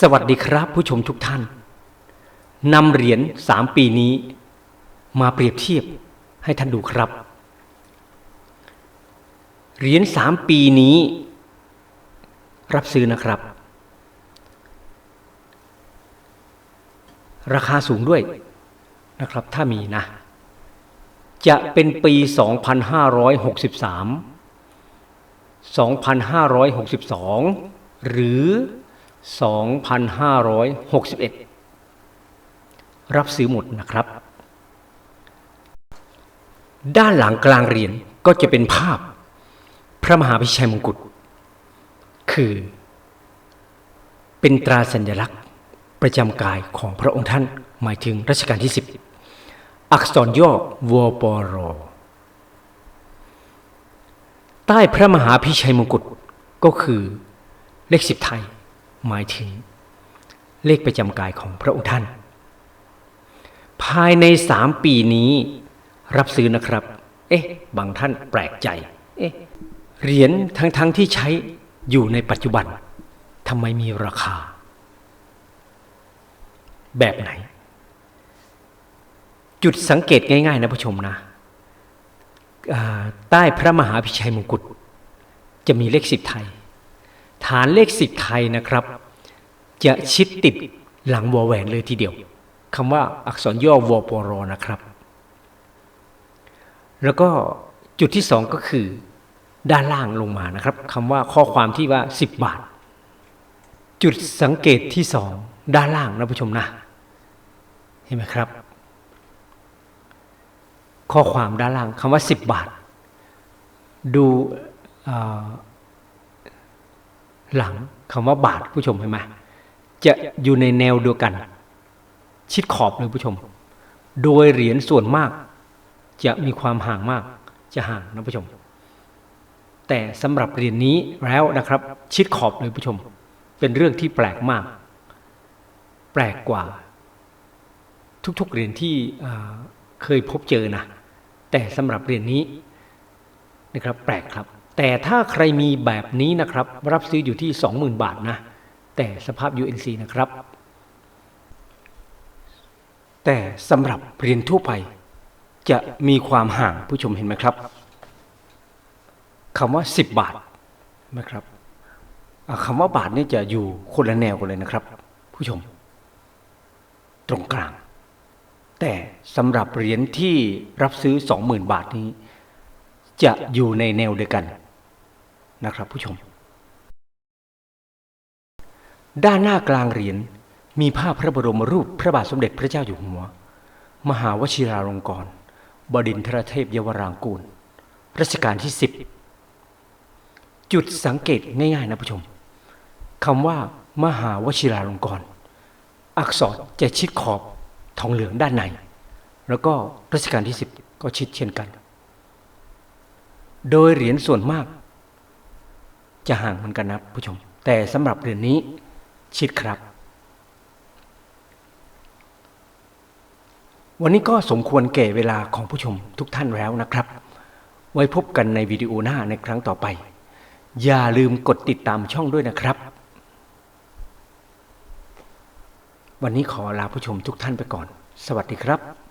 สวัสดีครับผู้ชมทุกท่านนำเหรียญสามปีนี้ มาเปรียบเทียบให้ท่านดูครับ เหรียญสามปีนี้ รับซื้อนะครับ ราคาสูงด้วยนะครับ ถ้ามีนะ จะเป็นปี 2563 2562 หรือ 2561 รับซื้อหมดนะครับ ด้านหลังกลางเหรียญก็จะเป็นภาพพระมหาพิชัยมงกุฎคือ เป็นตราสัญลักษณ์ประจำกายของพระองค์ท่านหมายถึงรัชกาลที่ 10 อักษรย่อวปรใต้พระมหาพิชัยมงกุฎก็คือเลขสิบไทย หมายถึง เลขประจำกายของพระองค์ท่าน ภายในสามปีนี้รับซื้อนะครับ เอ๊ะ บางท่านแปลกใจ เอ๊ะ เหรียญทั้งๆทที่ใช้อยู่ในปัจจุบันทำไมมีราคา แบบไหน จุดสังเกตง่าย ๆ นะผู้ชมนะใต้พระมหาพิชัยมงกุฎจะมีเลขสิบไทย ฐานเลขสิบไทยนะครับ จะชิดติดหลังวอแหวนเลยทีเดียวคำว่าอักษรย่อวอปรนะครับ แล้วก็จุดที่สองก็คือ ด้านล่างลงมานะครับคำว่าข้อความที่ว่า 10 บาท จุดสังเกตที่สองด้านล่างนะผู้ชมนะ เห็นไหมครับ ข้อความด้านล่างคำว่า 10 บาท ดูอ่อ หลังคำว่าบาทผู้ชมเห็นไหมจะอยู่ในแนวเดียวกัน ชิดขอบเลยผู้ชม โดยเหรียญส่วนมาก จะมีความห่างมาก จะห่างนะผู้ชม แต่สำหรับเหรียญนี้แล้วนะครับ ชิดขอบเลยผู้ชม เป็นเรื่องที่แปลกมาก แปลกกว่า ทุกๆเหรียญที่เคยพบเจอนะแต่สำหรับเหรียญนี้นะครับ แปลกครับ แต่ถ้าใครมีแบบนี้นะครับ รับซื้ออยู่ที่ 20,000 บาทนะ แต่สภาพ UNC นะครับ แต่สำหรับเหรียญทั่วไป จะมีความห่างผู้ชมเห็นไหมครับคำว่า 10 บาทนะครับคำว่าบาทนี่จะอยู่คนละแนวกันเลยนะครับ ผู้ชม ตรงกลาง แต่สำหรับเหรียญที่รับซื้อ 20,000 บาทนี้ จะอยู่ในแนวเดียวกัน นะครับผู้ชม ด้านหน้ากลางเหรียญมีภาพพระบรมรูปพระบาทสมเด็จพระเจ้าอยู่หัว มหาวชิราลงกรณบดินทรเทพยวรางกูล รัชกาลที่ 10 จุดสังเกตง่ายๆนะผู้ชมคำว่ามหาวชิราลงกรณอักษรจะชิดขอบทองเหลืองด้านใน แล้วก็รัชกาลที่ 10 ก็ชิดเช่นกัน โดยเหรียญส่วนมาก จะห่างเหมือนกันนะผู้ชม แต่สำหรับเหรียญนี้ชิดครับ วันนี้ก็สมควรแก่เวลาของผู้ชมทุกท่านแล้วนะครับ ไว้พบกันในวิดีโอหน้าในครั้งต่อไป อย่าลืมกดติดตามช่องด้วยนะครับ วันนี้ขอลาผู้ชมทุกท่านไปก่อน สวัสดีครับ